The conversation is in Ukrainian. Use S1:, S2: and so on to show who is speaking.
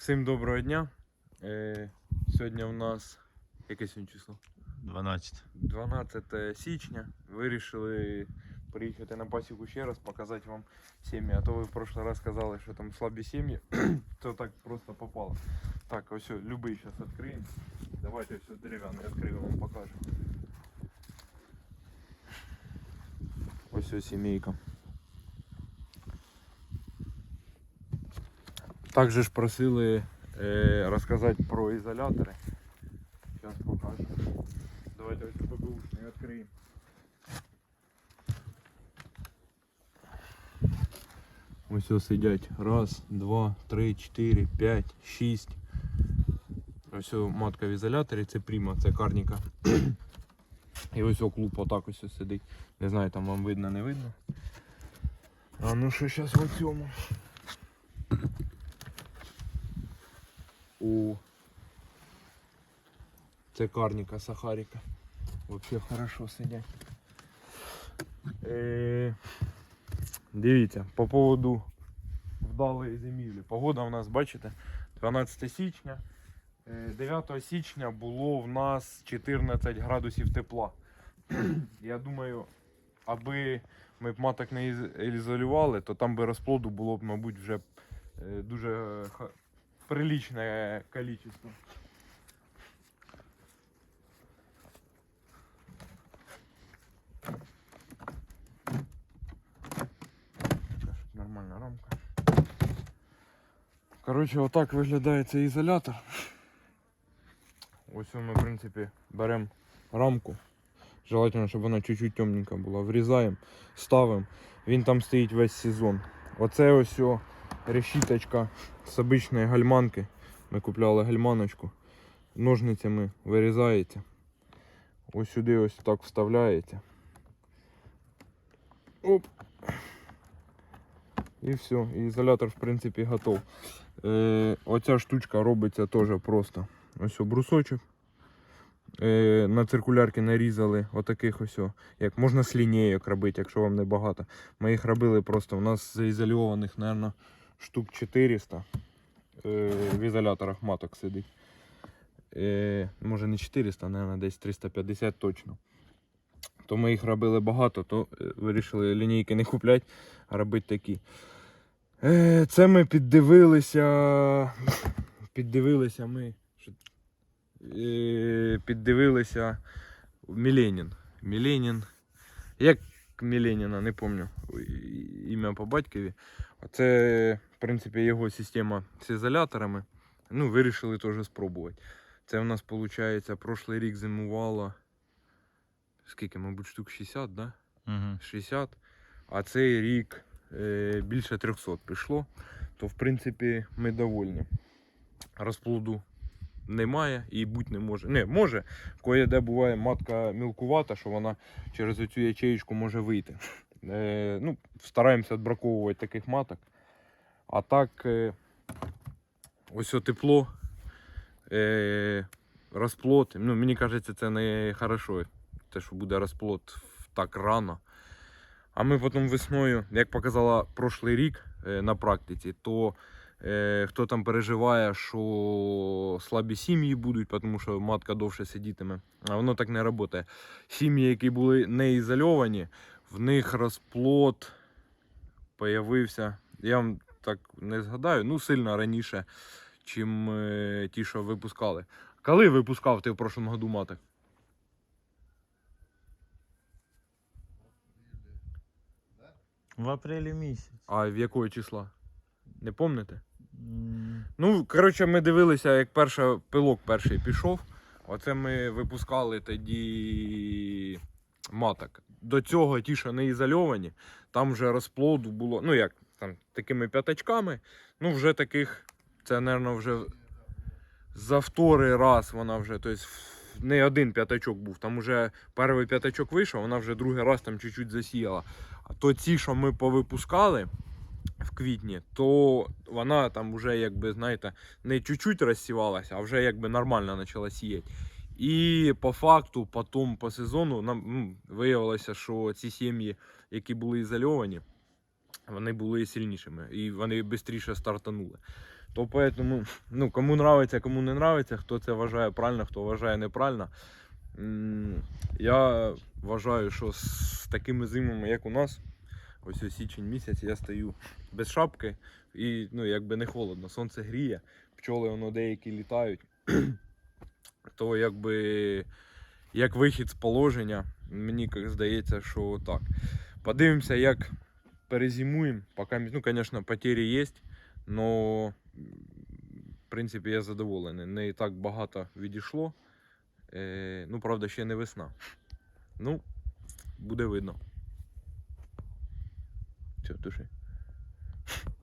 S1: Всім доброго дня. Е, сьогодні у нас яке сьогодні число?
S2: 12.
S1: 12 січня. Вирішили приїхати на пасіку ще раз, показати вам сім'ї. А то ви в прошлый раз сказали, що там слабі сім'ї. то так просто попало. Так, ось любий зараз відкриємо. Давайте все дерев'яний відкрию, вам покажу. Ось ось сімейка. Також ж просили е, розказати про ізолятори. Зараз покажу. Давайте ось ББУшний відкриємо. Ось ось сидять. Раз, два, три, чотири, п'ять, шість. Ось матка в ізоляторі, це пріма, це карніка. І ось клуб отак ось ось сидить. Не знаю, там вам видно, не видно. А ну що зараз в цьому? О. Це карніка, сахаріка. Вообще хорошо сидять. Е, дивіться, по поводу вдалої зимівлі. Погода у нас, бачите, 12 січня. Е, 9 січня було в нас 14 градусів тепла. Я думаю, аби ми б маток не ізолювали, то там би розплоду було б, мабуть, вже е, дуже ха- приличне кількість. Сейчас, щоб нормальна рамка. Коротше, отак виглядає цей ізолятор. Ось ми, в принципі, беремо рамку. Желательно, щоб вона чуть-чуть темненька була. Врізаємо, ставимо. Він там стоїть весь сезон. Оце ось о решіточка з обичної гальманки. Ми купляли гальманочку. Ножницями вирізаєте. Ось сюди ось так вставляєте. Оп. І все. І ізолятор, в принципі, готов. Е, оця штучка робиться теж просто. Ось брусочок. Е, на циркулярки нарізали отаких ось, як можна з лінійок робити, якщо вам не багато. Ми їх робили просто. У нас заізольованих, мабуть, штук 400 е, в ізоляторах маток сидить. Е, може не 400, мабуть, десь 350 точно. То ми їх робили багато, то е, вирішили лінійки не купляти, а робити такі. Це ми піддивилися. Піддивилися ми. Піддивилися Міленін. Міленін. Як Міленіна, не пам'ятаю ім'я по батькові. Це, принципі, його система з ізоляторами. Ну, вирішили теж спробувати. Це у нас, виходить, прошлий рік зимувало. Скільки, мабуть, штук 60, да?
S2: Угу.
S1: 60, а цей рік е, більше 300 пішло, то в принципі ми довольні. Розплоду немає і бути не може. Не, може, кое-де буває матка мілкувата, що вона через цю ячеєчку може вийти. Е, ну, стараємося відбраковувати таких маток. А так, е, ось тепло, е, розплод. Ну, мені кажеться, це не хорошо, те, що буде розплод так рано. А ми потім весною, як показала прошлий рік е, на практиці, то хто там переживає, що слабі сім'ї будуть, тому що матка довше сидітиме. А воно так не працює. Сім'ї, які були не ізольовані, в них розплод появився. Я вам так не згадаю, ну сильно раніше, чим е, ті, що випускали. Коли випускав ти в прошлому году маток?
S2: В апрелі місяць.
S1: А в якого числа? Не помните?
S2: М,
S1: Ну, коротше, ми дивилися, як перша пилок перший пішов. Оце ми випускали тоді маток. До цього ті, що не ізольовані, там вже розплоду було, ну як, там такими п'ятачками. Ну, вже таких, це, мабуть, вже за вторий раз вона вже, тобто не один п'ятачок був. Там вже перший п'ятачок вийшов, вона вже другий раз там чуть-чуть засіяла. А то ці, що ми повипускали в квітні, то вона там вже, якби, знаєте, не чуть-чуть розсівалася, а вже якби нормально почала сіяти. І по факту, потім по сезону нам виявилося, що ці сім'ї, які були ізольовані, вони були сильнішими і вони швидше стартанули. То поэтому, ну, кому нравиться, кому не нравиться, хто це вважає правильно, хто вважає неправильно. Я вважаю, що з такими зимами, як у нас, ось ось січень місяць, я стою без шапки і ну, якби не холодно. Сонце гріє, пчоли воно деякі літають. То якби як вихід з положення, мені здається, що так. Подивимося, як перезимуємо. Пока, ну, конечно, потери є, але в принципі я задоволений. Не так багато відійшло. Е, ну, правда, ще не весна. Ну, буде видно. Все, туши.